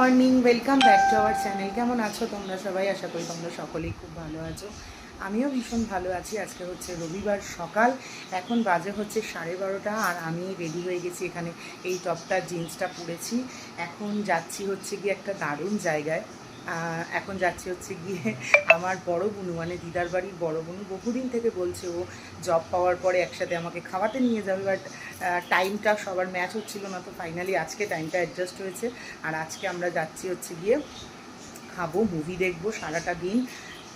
Morning welcome back to our channel কেমন আছো তোমরা সবাই? আশা করি তোমরা সকলেই খুব ভালো আছো। আমিও ভীষণ ভালো আছি। আজকে হচ্ছে রবিবার সকাল। এখন বাজে হচ্ছে সাড়ে বারোটা, আর আমি রেডি হয়ে গেছি এখানে এই টপটা জিন্সটা পরেছি। এখন যাচ্ছি হচ্ছে গিয়ে একটা দারুণ জায়গায়। এখন যাচ্ছি হচ্ছে গিয়ে আমার বড় বোনু মানে দিদার বাড়ির বড় বোনু। বহুদিন থেকে বলছে ও জব পাওয়ার পরে একসাথে আমাকে খাওয়াতে নিয়ে যাবে বাট টাইমটা সবার ম্যাচ হচ্ছিল না, তো ফাইনালি আজকে টাইমটা অ্যাডজাস্ট হয়েছে। আর আজকে আমরা যাচ্ছি হচ্ছে গিয়ে খাব মুভি দেখব, সারাটা দিন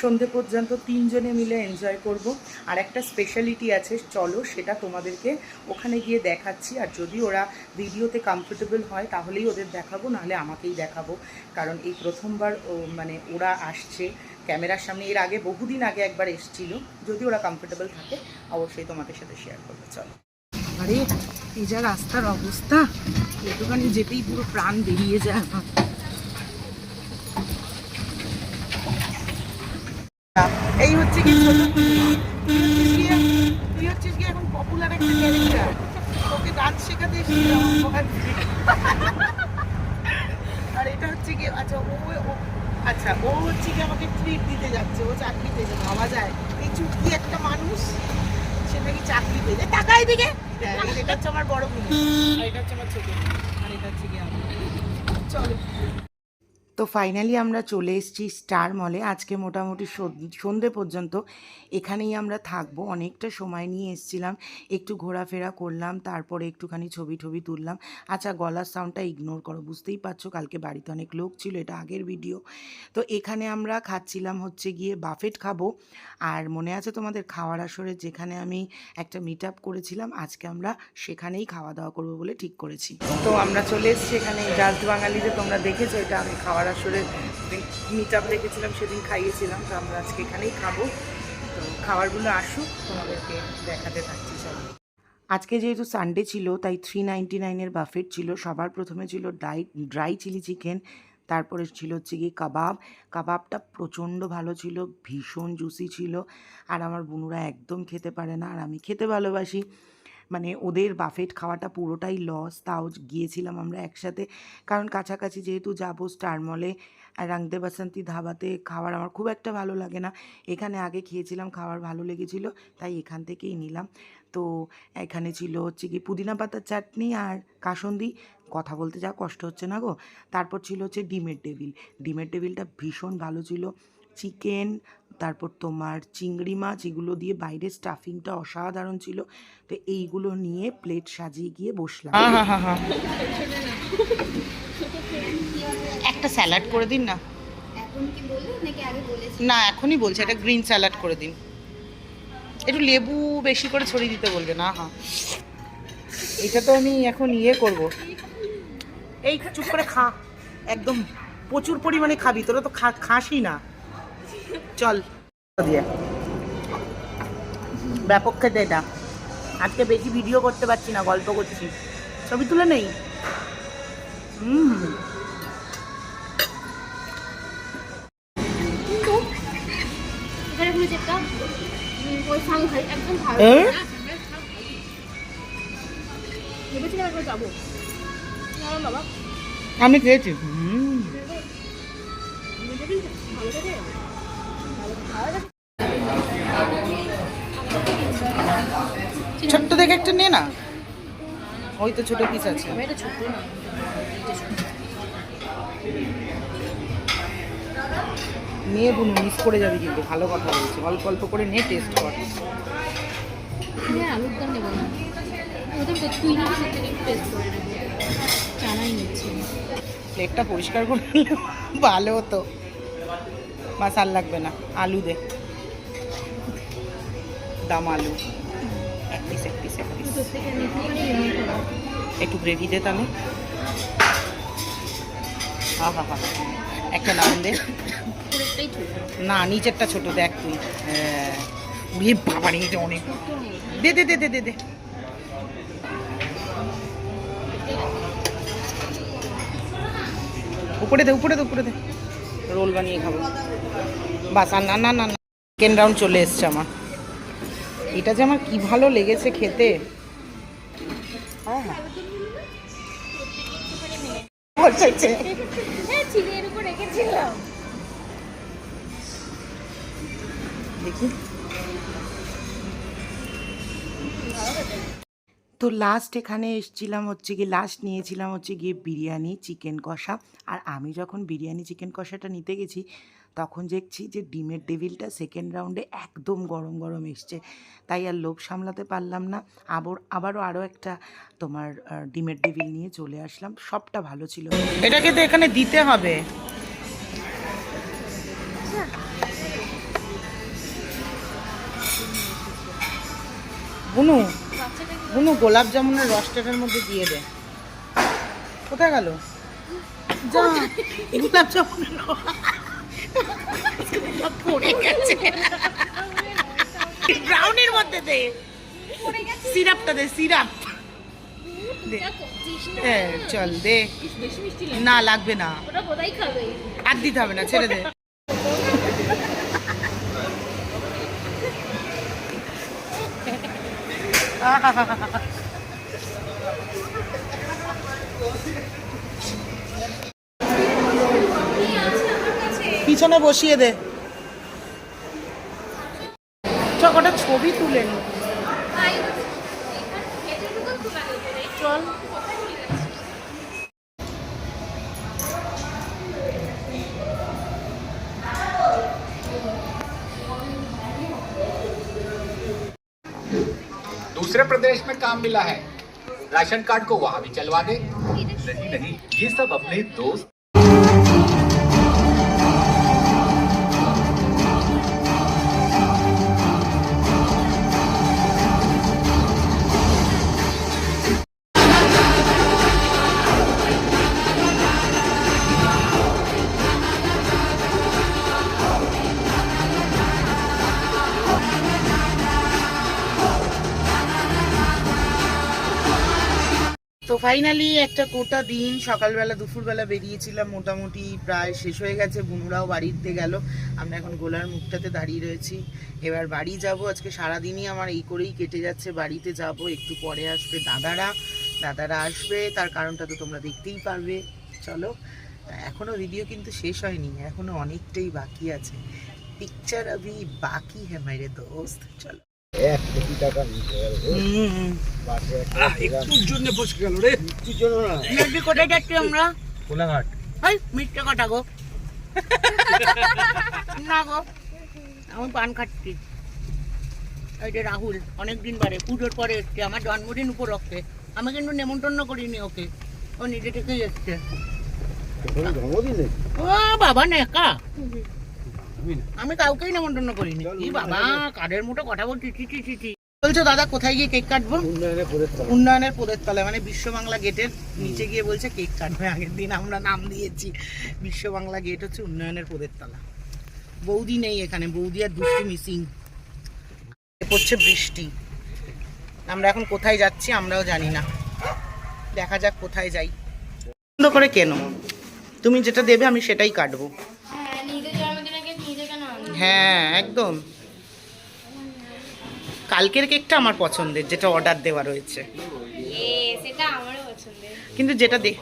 সন্ধে পর্যন্ত তিনজনে মিলে এনজয় করব। আর একটা স্পেশালিটি আছে, চলো সেটা তোমাদেরকে ওখানে গিয়ে দেখাচ্ছি। আর যদি ওরা ভিডিওতে কমফোর্টেবল হয়, তাহলেই ওদের দেখাবো, নাহলে আমাকেই দেখাবো। কারণ এই প্রথমবার মানে ওরা আসছে ক্যামেরার সামনে। এর আগে বহুদিন আগে একবার এসছিল। যদি ওরা কমফোর্টেবল থাকে, অবশ্যই তোমাদের সাথে শেয়ার করব। চলো। আরে, এই যা রাস্তার অবস্থা। একটুখানি যেতেই পুরো প্রাণ বেরিয়ে যায় আমার এই হচ্ছে কি এখন পপুলার একটা ক্যারেক্টার তোকে ডান্স শেখাতে। আর এটা হচ্ছে কি আচ্ছা ও আচ্ছা ও হচ্ছে কি আমাকে ট্রিট দিতে যাচ্ছে ও চাকরিতে যাবে ভাবা যায় এই চুটকি একটা মানুষ সে নাকি চাকরি পেয়ে যায়। টাকা এদিকে। হ্যাঁ, এটা হচ্ছে আমার বড় বোন আর এটা হচ্ছে আমার ছোট আর এটা হচ্ছে কি আমার তো ফাইনালি আমরা চলে এসেছি স্টার মলে আজকে মোটামুটি সন- সন্ধে পর্যন্ত এখানেই আমরা থাকব। অনেকটা সময় নিয়ে এসেছিলাম। একটু ঘোরাফেরা করলাম, তারপরে একটুখানি ছবি টবি তুললাম। আচ্ছা গলার সাউন্ডটা ইগনোর করো, বুঝতেই পারছ কালকে বাড়িতে অনেক লোক ছিল, এটা আগের ভিডিও তো এখানে আমরা খাচ্ছিলাম হচ্ছে গিয়ে বাফেট খাব। আর মনে আছে তোমাদের, খাওয়ার আসরে যেখানে আমি একটা মিট আপ করেছিলাম, আজকে আমরা সেখানেই খাওয়া দাওয়া করব বলে ঠিক করেছি। তো আমরা চলে এসেছি এখানে জাস্ট বাঙালিতে তোমরা দেখেছ এটা আমি খাওয়ার আসরে মিট আপ রেখেছিলাম সেদিন খাইয়েছিলাম। তো আমরা আজকে এখানেই খাব। তো খাবারগুলো আসুক, তোমাদেরকে দেখাতে থাকছি চলো আজকে যেহেতু সানডে ছিল, তাই থ্রি নাইনটি নাইনের বাফেট ছিল। সবার প্রথমে ছিল ড্রাই ড্রাই চিলি চিকেন তারপরে ছিল হচ্ছে গিয়ে কাবাব কাবাবটা প্রচণ্ড ভালো ছিল, ভীষণ জুসি ছিল। আর আমার বুনুরা একদম খেতে পারে না, আর আমি খেতে ভালোবাসি। মানে ওদের বাফেট খাওয়াটা পুরোটাই লস তাও গিয়েছিলাম আমরা একসাথে। কারণ কাছাকাছি যেহেতু যাব স্টার মলে রাংদে বাসন্তী ধাবাতে খাবার আমার খুব একটা ভালো লাগে না। এখানে আগে খেয়েছিলাম খাবার ভালো লেগেছিল, তাই এখান থেকেই নিলাম। তো এখানে ছিল হচ্ছে কি পুদিনা পাতার চাটনি আর কাসন্দি। কথা বলতে যা কষ্ট হচ্ছে না গো। তারপর ছিল হচ্ছে ডিমের টেবিল। ডিমের টেবিলটা ভীষণ ভালো ছিল। চিকেন তারপর তোমার চিংড়ি মাছ এগুলো দিয়ে বাইরের স্টাফিংটা অসাধারণ ছিল। তো এইগুলো নিয়ে প্লেট সাজিয়ে গিয়ে বসলাম। একটা স্যালাড করে দিন না। এখন কি বলল? নাকি আগে বলেছি? না এখনই বলছে এটা গ্রিন স্যালাড করে দিন। একটু লেবু বেশি করে ছড়িয়ে দিতে বলবে না হ্যাঁ এটা তো আমি এখন ইয়ে করব। এই চুপ করে খা। একদম প্রচুর পরিমাণে খাবি তোরা তো খা খাসই না। চল। দিয়ে। ব্যাপক খেতে এটা। আজকে বেশি ভিডিও করতে পারছি না গল্প করছি। ছবি তুলে নেই? বাবা আমি খেয়েছি। হুম। ছোট্ট দেখে একটা নে না। ওই তো ছোট পিস আছে। নিয়ে বুনু মিস করে যাবি কিন্তু ভালো কথা বলছি। অল্প অল্প করে নে টেস্ট কর। আলুর দম নেব না। তুই না সেটা একটু টেস্ট করে চানাই নিচ্ছি। প্লেটটা পরিষ্কার করে ভালো হতো। বাস লাগবে না, আলু দে। দাম আলু। এক পিস এক পিস পিস। একটু গ্রেভি দে তাহলে। হা হা হা। একটা নাম দে। না, নিচেরটা ছোট দেখ তুই। বিয়ে অনেক। দে দে দে দে দে দে। উপরে দে উপরে দে উপরে দে। রোল বানিয়ে খাব। বাস আর না না না না সেকেন্ড রাউন্ড চলে এসছে আমার। এটা যে আমার কি ভালো লেগেছে খেতে। হ্যাঁ দেখি। তো লাস্ট এখানে এসেছিলাম হচ্ছে কি লাস্ট নিয়েছিলাম হচ্ছে গিয়ে বিরিয়ানি চিকেন কষা। আর আমি যখন বিরিয়ানি চিকেন কষাটা নিতে গেছি, তখন দেখছি যে ডিমের টেবিলটা সেকেন্ড রাউন্ডে একদম গরম গরম এসছে। তাই আর লোভ সামলাতে পারলাম না। আবার, আবারও আরও একটা তোমার ডিমের টেবিল নিয়ে চলে আসলাম। সবটা ভালো ছিল। এটাকে তো এখানে দিতে হবে। বুনু বুনু গোলাপ জামুনের রসটার মধ্যে দিয়ে দে। কোথায় গেল? যা গোলাপ জামুনের পড়ে গেছে। ব্রাউনির মধ্যে দে। সিরাপটা দে সিরাপ। দে। হ্যাঁ চল দে। না লাগবে না। ওটা কোথায় খাবে? আর দিতে হবে না ছেড়ে দে। পিছনে বসিয়ে দে। ছবি তুলে নি। प्रदेश में काम मिला है। राशन कार्ड को वहाँ भी चलवा दे। नहीं नहीं, ये सब अपने दोस्त ফাইনালি একটা গোটা দিন সকালবেলা, দুপুরবেলা বেরিয়েছিলাম। মোটামুটি প্রায় শেষ হয়ে গেছে। বুনুরাও বাড়িতে গেল। আমরা এখন গোলার মুখটাতে দাঁড়িয়ে রয়েছি। এবার বাড়ি যাব। আজকে সারাদিনই আমার এই করেই কেটে যাচ্ছে। বাড়িতে যাব। একটু পরে আসবে দাদারা। দাদারা আসবে। তার কারণটা তো তোমরা দেখতেই পারবে। চলো। এখনও ভিডিও কিন্তু শেষ হয়নি। এখনও অনেকটাই বাকি আছে। পিকচার আভি বাকি হ্যাঁ মেরে দোস্ত। চলো। এক কোটি টাকা নিতে হবে। হুম। বাসে একটা একটুর জন্য বসে গেল রে। কিচ্ছুর জন্য না। হুম কোথায় যাচ্ছি আমরা? কোলাঘাট। হাই মিথ্যে কথা গো। না গো আমি পান খাচ্ছি। এই যে রাহুল অনেকদিন বারে পুজোর পরে এসছে আমার জন্মদিন উপলক্ষে। আমি কিন্তু নেমন্তন্ন করিনি ওকে। ও নিজে থেকেই এসছে। ও বাবা নেকা। আমি কাউকেই নেমন্তন্ন করিনি। কি বাবা কাদের মতো কথা বলছি? চি চি চি চি বলছো দাদা কোথায় গিয়ে কেক কাটবো? উন্নয়নের পদের তলায় মানে বিশ্ব বাংলা গেটের নিচে গিয়ে বলছে কেক কাটবে। আগের দিন আমরা নাম দিয়েছি। বিশ্ব বাংলা গেট হচ্ছে উন্নয়নের পদের তলা। বৌদি নেই এখানে। বৌদি আর দুষ্টু মিসিং। পড়ছে বৃষ্টি। আমরা এখন কোথায় যাচ্ছি আমরাও জানি না। দেখা যাক কোথায় যাই। বন্ধ করে কেন? তুমি যেটা দেবে আমি সেটাই কাটবো। হ্যাঁ একদম। কালকের কেকটা আমার পছন্দের যেটা অর্ডার দেওয়া রয়েছে। সেটা আমারও কিন্তু যেটা দে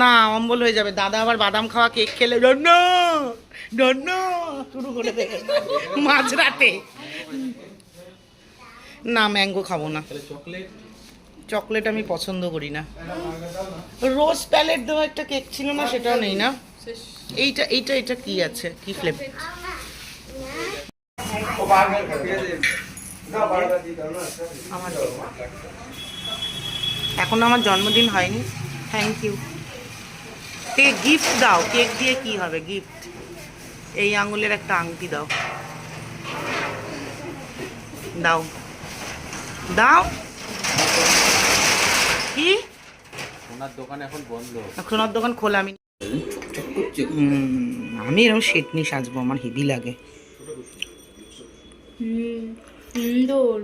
না অম্বল হয়ে যাবে। দাদা আবার বাদাম খাওয়া কেক খেলে শুরু করে দেবে। মাঝরাতে। না ম্যাঙ্গো খাব না। চকলেট? আমি পছন্দ করি না। রোজ প্যালেট দেওয়া একটা কেক ছিল না সেটাও নেই না? এইটা এইটা এটা কি আছে? কি ফ্লেভার আমার এখন আমার জন্মদিন হয়নি। থ্যাংক ইউ কেক গিফট দাও? কেক দিয়ে কি হবে গিফট এই আঙুলের একটা আংটি দাও। দাও। দাও। কি? ওনার দোকান এখন বন্ধ। সোনার দোকান খোলা আমি আমি এরকম শেটনি সাজবো আমার হেভি লাগে। সুন্দর।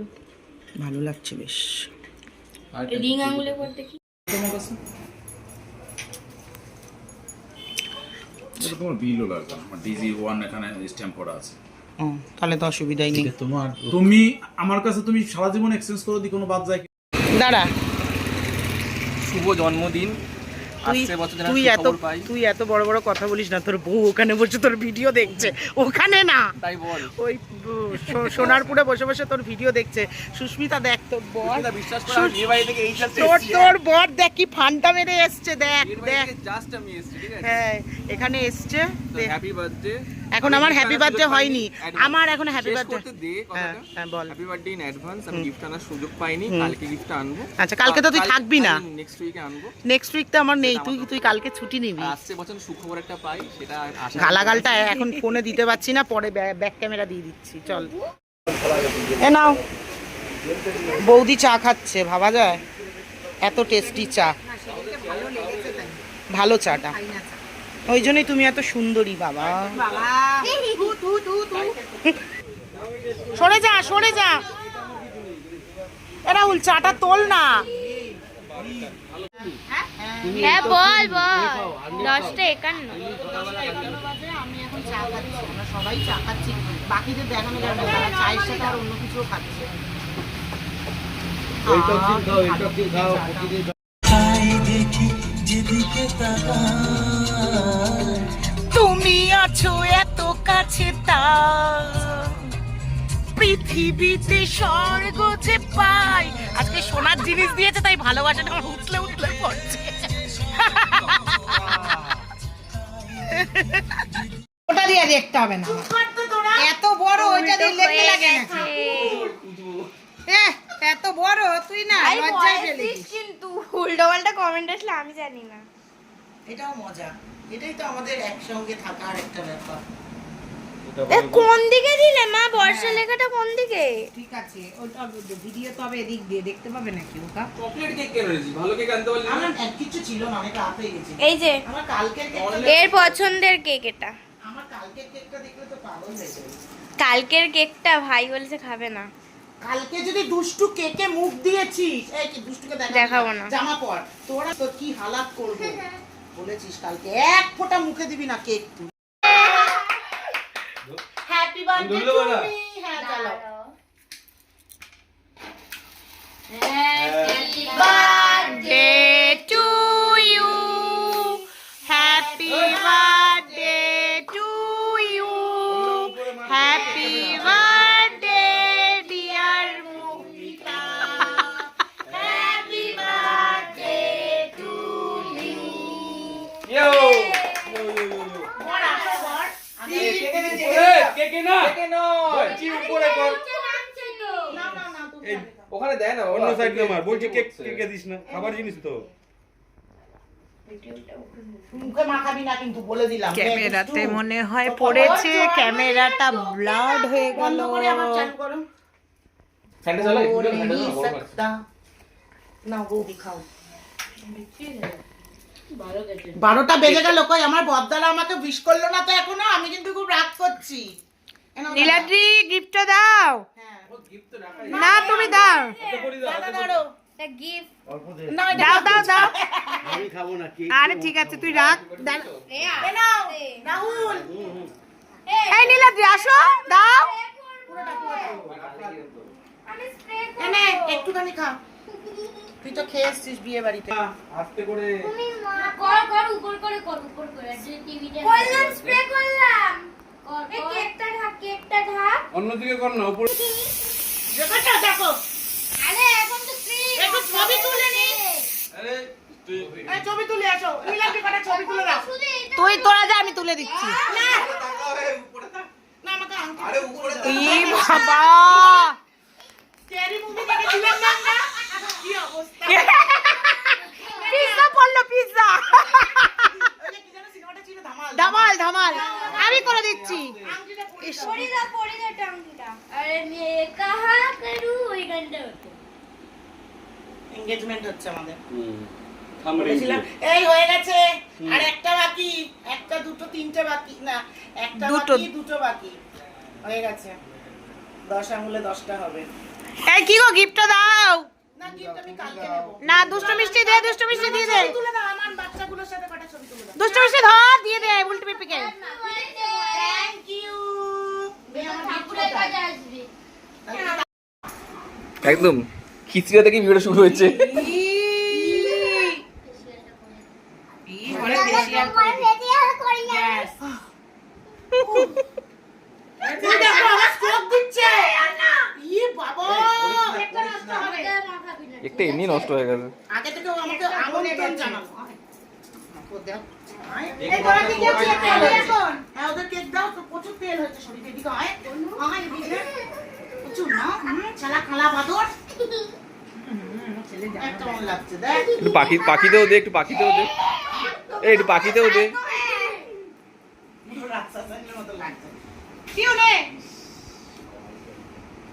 ভালো লাগছে বেশ। রিং আঙুলে পর দেখি এটা তোমার বিলও লাগবে আমার ডিজি ওয়ান এখানে স্ট্যাম্প করা আছে। ও তাহলে তো অসুবিধাই নেই। তোমার তুমি আমার কাছে তুমি সারা জীবন এক্সচেঞ্জ করে দি কোনো বাদ যায় কি? দাঁড়া। শুভ জন্মদিন। তুই এত তুই এত বড় বড় কথা বলিস না তোর বউ ওখানে বসে তোর ভিডিও দেখছে। ওখানে না। ওই সোনারপুরে বসে বসে তোর ভিডিও দেখছে। সুস্মিতা দেখ তোর বর। তোর তোর বর দেখ কি ফান্টা মেরে এসছে দেখ দেখ। জাস্ট আমি এসেছি হ্যাঁ এখানে এসছে। হ্যাপি বার্থডে এখন আমার হ্যাপি বার্থডে হয়নি। আমার এখন হ্যাপি বার্থডে দে হ্যাঁ, হ্যাঁ, বল। হ্যাপি বার্থডে ইন অ্যাডভান্স আমি গিফট আনার সুযোগ পাইনি কালকে গিফট আনব। আচ্ছা, কালকে তো তুই থাকবি না। নেক্সট উইকে আনব। নেক্সট উইক তো আমার নেই তুই তুই কালকে ছুটি নিবি। আসছে বছর সুখবর একটা পাই সেটা আশা গালাগালটা এখন ফোনে দিতে পারছি না পরে ব্যাক ক্যামেরা দিয়ে দিচ্ছি চল। এ নাও। বৌদি চা খাচ্ছে ভাবা যায়? এত টেস্টি চা। ভালো চাটা। ওই জন্যই তুমি এত সুন্দরী বাবা। সরে যা সরে যা। এ রাহুল চাটা তোল না। হ্যাঁ বল বল। দশটা একান্ন। আমি এখন চা খাচ্ছি আমরা সবাই চা খাচ্ছি বাকিদের দেখানো যাবে না তারা চায়ের সাথে আর অন্য কিছুও খাচ্ছে এই টক্সিন খাও আছো এত কাছে তা পৃথিবীতে স্বর্গ যে পাই। আজকে সোনার জিনিস দিয়েছে তাই ভালোবাসাটা আমার উঠলে উতলে পড়ছে। ওটা দিয়ে দেখতে হবে না। এত বড় ওইটা দিয়ে লেখতে লাগে এত বড় তুই না লজ্জায় ফেলে কিন্তু। উল্টো পাল্টা কমেন্ট আসলে আমি জানি না। এটাও মজা। এটাই তো আমাদের একসঙ্গে থাকার একটা ব্যাপার। কোন দিকে দিলে মা? বর্ষা লেখাটা কোন দিকে? ঠিক আছে ওটা ভিডিও এদিক দিয়ে দেখতে পাবে নাকি ওটা? চকলেট কেক কেন এনেছি ভালো কেক আনতে পারলি আমার এক কিছু ছিল না অনেক রাত হয়ে গেছে। এই যে আমার কালকের কেকটা এর পছন্দের কেক এটা। আমার কালকের কেকটা দেখলে তো পাগল হয়ে যাবে। কালকের কেকটা ভাই বলছে খাবে না। কালকে যদি দুষ্টু কেকে মুখ দিয়েছিস এই কি দুষ্টুকে দেখাবো না। জামা পর। তোরা তো কি হালাত করব? বলেছিস কালকে এক ফোঁটা মুখে দিবি না কেক তুই। হ্যাপি বার্থডে টু মি হ্যাঁ চলো। Birthday to ওখানে দেয় না অন্য সাইড না মার বলছি কেক কেকে দিস না খাবার জিনিস তো। ক্যামেরাতে মনে হয় পড়েছে ক্যামেরাটা ব্লাড হয়ে গেল। বারোটা বেজে গেল কই আমার বদলা আমাকে বিষ করল না তো এখনও আমি কিন্তু খুব রাগ করছি। নীলাদ্রি গিফটটা দাও। হ্যাঁ। না তুমি দাও। দাদা ধরো। গিফট অল্প দে। না, এটা দাও দাও দাও। আমি খাব না কেক আরে ঠিক আছে তুই রাখ। দাও। এ নাও, রাহুল। এই নীলাদ্রি আসো দাও। একটুখানি খা। তুই তো খেয়ে এসছিস বিয়ে বাড়িতে। আস্তে করে। কর কর উপর করে কর উপর করে। টিভিটা করলাম? স্প্রে করলাম এই কেকটা ঢাক কেকটা ঢাক অন্যদিকে কর না উপরে। দেখো দেখো। আরে এখন তো স্প্রে একটু ছবি তুলে নি। আরে তুই ছবি তুলে আসো। নীলাদ্রি কটা ছবি তুলে দাও। তুই তোরা যা আমি তুলে দিচ্ছি। না। না। আমাকে আংটি আরে উপরে বাবা? তেরি মুভি দেখে না? কি অবস্থা? পিজ্জা পড়ল পিজ্জা যে ধামাল। ধামাল আমি করে দিচ্ছি। পরি দাও। পরি দাও টাঙ্কিটা আরে মেয়ে কাহা করু ওই গানটা হতো এঙ্গেজমেন্ট হচ্ছে আমাদের। বলেছিলাম, এই হয়ে গেছে আর একটা বাকি একটা দুটো তিনটে বাকি না একটা দুটো। বাকি দুটো বাকি হয়ে গেছে। দশ আঙুলে দশটা হবে। এই কি গো গিফটটা দাও। না গিফট আমি কালকে নেব। না দুষ্টু মিষ্টি দে দুষ্টু মিষ্টি দিয়ে দে। ছবি তুলে দাও আমার বাচ্চাগুলোর সাথে কটা ছবি তুলে দাও। দুষ্টু মিষ্টি ধর দিয়ে দে উল্টে পিপিকে আসবে। একদম। খিচড়িয়া থেকে ভিডিও শুরু হয়েছে। একটা এমনি নষ্ট হয়ে গেছে। প্রচুর না চালা বাদর। মন পাখি পাখিতেও দে একটু পাখিতেও দে এই একটু পাখিতেও দে পুরো রাক্ষসের মতো লাগছে কি হলে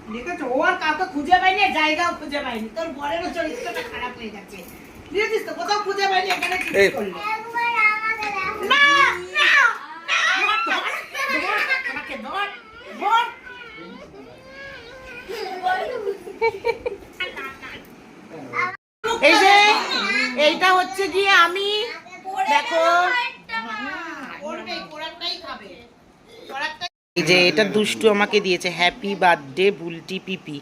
দেখেছ ও কাউকে খুঁজে পাইনি জায়গাও খুঁজে পাইনি তোর বরেরও চরিত্রটা খারাপ হয়ে যাচ্ছে বুঝেছিস তো কোথাও খুঁজে পাইনি এখানে কি এই। করলি একবার আমাকে দেখো না না ধর, ধর, ধর, আমাকে ধর, ধর। এই যে এইটা হচ্ছে গিয়ে আমি দেখো এই যে এটা দুষ্টু আমাকে দিয়েছে হ্যাপি বার্থডে বুলটি পিপি।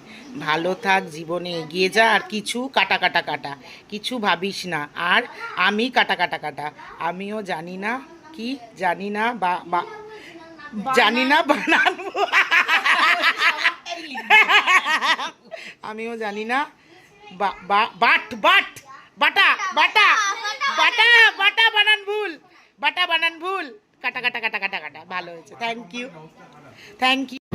ভালো থাক জীবনে এগিয়ে যা আর কিছু কাটা কাটা কাটা কিছু ভাবিস না। আর আমি কাটা কাটা কাটা আমিও জানি না কি জানি না বা জানি না বানাবো। আমিও জানি না বাট বাট। বাটা বাটা বাটা বাটা বানান ভুল বাটা বানান ভুল। কাটা কাটা কাটা কাটা কাটা ভালো হয়েছে। Thank you thank you